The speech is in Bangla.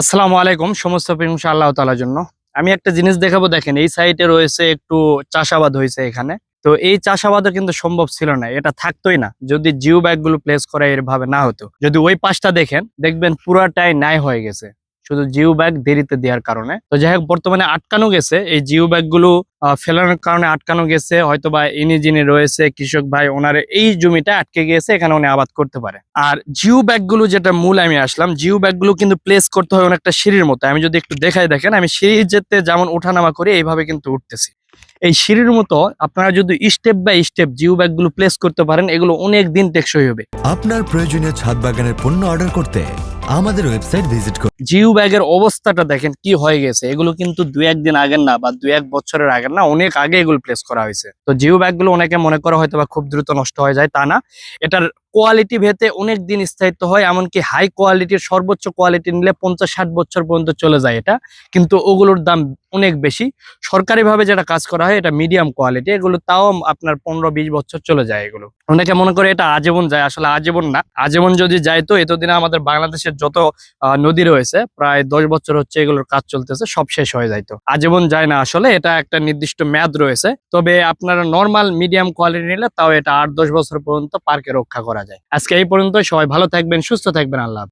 আসসালামু আলাইকুম, সমস্ত প্রশংসা আল্লাহ তালার জন্য। আমি একটা জিনিস দেখাবো, দেখেন, এই সাইটে রয়েছে একটু চাষাবাদ হয়েছে এখানে। তো এই চাষাবাদও কিন্তু সম্ভব ছিল না, এটা থাকতোই না। যদি জিও ব্যাগগুলো প্লেস করা ভাবে না হতো। যদি ওই পাশটা দেখেন, দেখবেন পুরাটাই ন্যায় হয়ে গেছে। শুধু জিও ব্যাগ দেরিতে দেওয়ার কারণে। তো যাই হোক, বর্তমানে আটকানো গেছে। এই জিও ব্যাগগুলো ফেলানোর কারণে আটকানো গেছে। হয়তো বা ইনি যিনি রয়েছে, কৃষক ভাই, ওনার এই জমিটা আটকে গিয়েছে এখানে উনি আবাদ করতে পারে। আর জিও ব্যাগগুলো যেটা মূল, আমি আসলাম। জিও ব্যাগগুলো কিন্তু প্লেস করতে হয় অনেকটা সিঁড়ির মতো। আমি যদি একটু দেখাই, দেখেন, আমি সিঁড়ি যেতে যেমন ওঠানামা করি, এইভাবে কিন্তু উঠতেছি। এই সিঁড়ির মতো আপনারা যদি স্টেপ বাই স্টেপ জিও ব্যাগগুলো প্লেস করতে পারেন, এগুলো অনেক দিন টেকসই হবে। আপনার প্রয়োজনীয় ছাদ বাগানের পণ্য অর্ডার করতে আমাদের ওয়েবসাইট ভিজিট করুন জিও ব্যাগের অবস্থাটা দেখেন কি হয়ে গেছে। এগুলো কিন্তু দু একদিন আগের না, বা দু এক বছরের আগের না, অনেক আগে এগুলো প্লেস করা হয়েছে। তো জিও ব্যাগগুলো অনেকে মনে করা হয়তো বা খুব দ্রুত নষ্ট হয়ে যায়, তা না। এটার কোয়ালিটি ভেতে অনেক দিন স্থায়িত্ব হয়, এমনকি হাই কোয়ালিটির সর্বোচ্চ কোয়ালিটি নিলে পঞ্চাশ, ষাট বছর পর্যন্ত চলে যায় এটা। কিন্তু ওগুলোর দাম অনেক বেশি। সরকারিভাবে যেটা কাজ করা হয়, এটা মিডিয়াম কোয়ালিটি এগুলো তাও আপনার পনেরো, বিশ বছর চলে যায় এগুলো। অনেকে মনে করে এটা আজীবন যায়, আসলে আজীবন না। আজীবন যদি যায় তো এতদিনে আমাদের বাংলাদেশের যত নদী রয়েছে, প্রায় দশ বছর হচ্ছে এগুলোর কাজ চলতেছে, সব শেষ হয়ে যায় তো। আজীবন যায় না আসলে, এটা একটা নির্দিষ্ট মেয়াদ রয়েছে। তবে আপনারা নর্মাল মিডিয়াম কোয়ালিটি নিলে তাও এটা আট, দশ বছর পর্যন্ত পার্কে রক্ষা করা যায়। আজকে এই পর্যন্ত সবাই ভালো থাকবেন সুস্থ থাকবেন। আল্লাহ।